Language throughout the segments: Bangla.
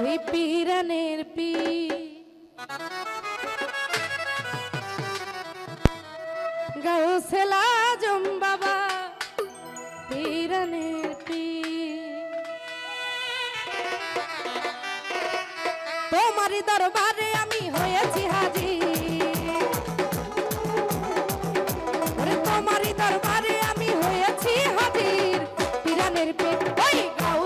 ওই পিরানের পি বাবা, পিরানের পি তোমার দরবারে আমি হয়েছি হাজি তোমার দরবারে আমি হয়েছি হাজির। পিরানের পি ওই গাউ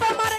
i'm Somebody